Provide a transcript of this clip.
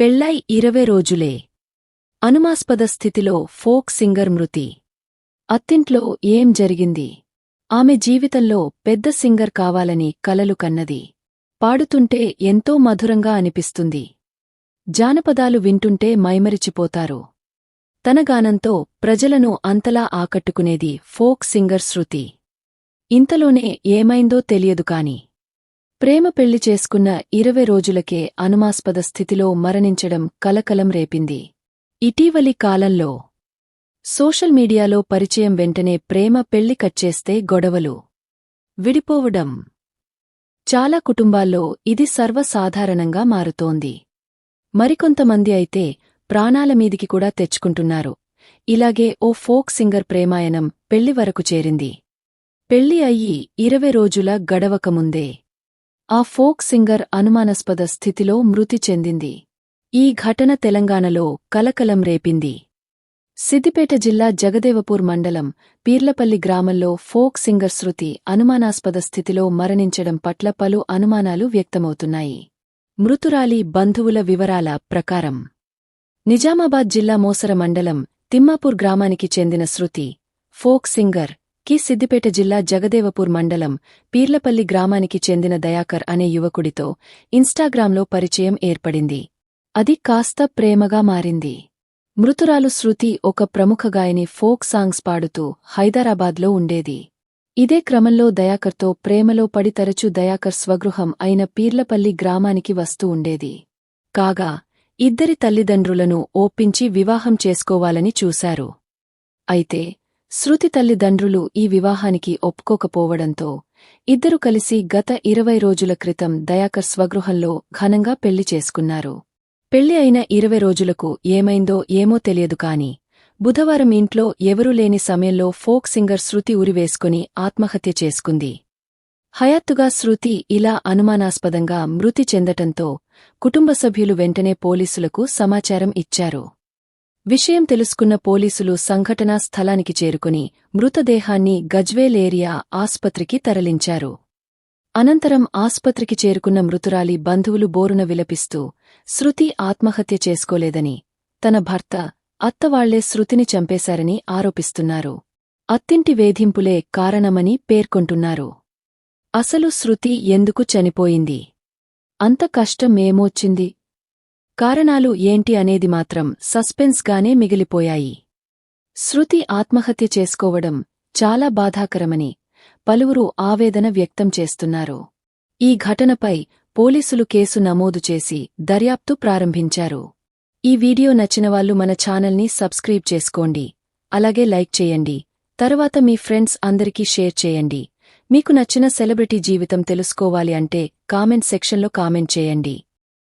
పెళ్ళై ఇరవై రోజులే. అనుమాస్పద స్థితిలో ఫోక్ సింగర్ మృతి. అత్తింట్లో ఏం జరిగింది? ఆమె జీవితంలో పెద్ద సింగర్ కావాలని కలలు కన్నది. పాడుతుంటే ఎంతో మధురంగా అనిపిస్తుంది. జానపదాలు వింటుంటే మైమరిచిపోతారు. తన గానంతో ప్రజలను అంతలా ఆకట్టుకునేది ఫోక్ సింగర్ శృతి. ఇంతలోనే ఏమైందో తెలియదు కాని ప్రేమ పెళ్ళి చేసుకున్న ఇరవై రోజులకే అనుమాస్పద స్థితిలో మరణించడం కలకలం రేపింది. ఇటీవలి కాలంలో సోషల్ మీడియాలో పరిచయం వెంటనే ప్రేమ పెళ్ళి కచ్చేస్తే గొడవలు విడిపోవడం. చాలా కుటుంబాల్లో ఇది సర్వసాధారణంగా మారుతోంది. మరికొంతమంది అయితే ప్రాణాల మీదికి కూడా తెచ్చుకుంటున్నారు. ఇలాగే ఓ ఫోక్ సింగర్ ప్రేమాయణం పెళ్ళి వరకు చేరింది. పెళ్ళి అయ్యి ఇరవై రోజుల గడవకముందే ఆ ఫోక్ సింగర్ అనుమానాస్పద స్థితిలో మృతి చెందింది. ఈ ఘటన తెలంగాణలో కలకలం రేపింది. సిద్దిపేట జిల్లా జగదేవపూర్ మండలం పీర్లపల్లి గ్రామంలో ఫోక్ సింగర్ శృతి అనుమానాస్పద స్థితిలో మరణించడం పట్ల పలు అనుమానాలు వ్యక్తమవుతున్నాయి. మృతురాలి బంధువుల వివరాల ప్రకారం నిజామాబాద్ జిల్లా మోసర మండలం తిమ్మాపూర్ గ్రామానికి చెందిన శృతి ఫోక్ సింగర్ కి సిద్దిపేట జిల్లా జగదేవపూర్ మండలం పీర్లపల్లి గ్రామానికి చెందిన దయాకర్ అనే యువకుడితో ఇన్స్టాగ్రామ్లో పరిచయం ఏర్పడింది. అది కాస్త ప్రేమగా మారింది. మృతురాలు శృతి ఒక ప్రముఖ గాయని ఫోక్ సాంగ్స్ పాడుతూ హైదరాబాద్లో ఉండేది. ఇదే క్రమంలో దయాకర్తో ప్రేమలో పడి తరచూ దయాకర్ స్వగృహం అయిన పీర్లపల్లి గ్రామానికి వస్తూ ఉండేది. కాగా ఇద్దరి తల్లిదండ్రులను ఓపించి వివాహం చేసుకోవాలని చూశారు. అయితే శృతి తల్లిదండ్రులు ఈ వివాహానికి ఒప్పుకోకపోవడంతో ఇద్దరు కలిసి గత ఇరవై రోజుల క్రితం దయాకర్ స్వగృహంలో ఘనంగా పెళ్ళి చేసుకున్నారు. పెళ్ళి అయిన ఇరవై రోజులకు ఏమైందో ఏమో తెలియదు కాని బుధవారం ఇంట్లో ఎవరూ లేని సమయంలో ఫోక్ సింగర్ శృతి ఉరివేసుకుని ఆత్మహత్య చేసుకుంది. హయాత్తుగా శృతి ఇలా అనుమానాస్పదంగా మృతి చెందటంతో కుటుంబ సభ్యులు వెంటనే పోలీసులకు సమాచారం ఇచ్చారు. విషయం తెలుసుకున్న పోలీసులు సంఘటనా స్థలానికి చేరుకుని మృతదేహాన్ని గజ్వేల్ ఏరియా ఆస్పత్రికి తరలించారు. అనంతరం ఆస్పత్రికి చేరుకున్న మృతురాలి బంధువులు బోరున విలపిస్తూ శృతి ఆత్మహత్య చేసుకోలేదని తన భర్త అత్తవాళ్ళే శృతిని చంపేశారని ఆరోపిస్తున్నారు. అత్తింటి వేధింపులే కారణమని పేర్కొంటున్నారు. అసలు శృతి ఎందుకు చనిపోయింది? అంత కష్టం ఏమోచ్చింది కారణాలు ఏంటి అనేది మాత్రం సస్పెన్స్గానే మిగిలిపోయాయి. శృతి ఆత్మహత్య చేసుకోవడం చాలా బాధాకరమని పలువురు ఆవేదన వ్యక్తం చేస్తున్నారు. ఈ ఘటనపై పోలీసులు కేసు నమోదు చేసి దర్యాప్తు ప్రారంభించారు. ఈ వీడియో నచ్చినవాళ్ళు మన ఛానల్ని సబ్స్క్రైబ్ చేసుకోండి. అలాగే లైక్ చేయండి. తరువాత మీ ఫ్రెండ్స్ అందరికీ షేర్ చేయండి. మీకు నచ్చిన సెలబ్రిటీ జీవితం తెలుసుకోవాలి అంటే కామెంట్ సెక్షన్లో కామెంట్ చేయండి.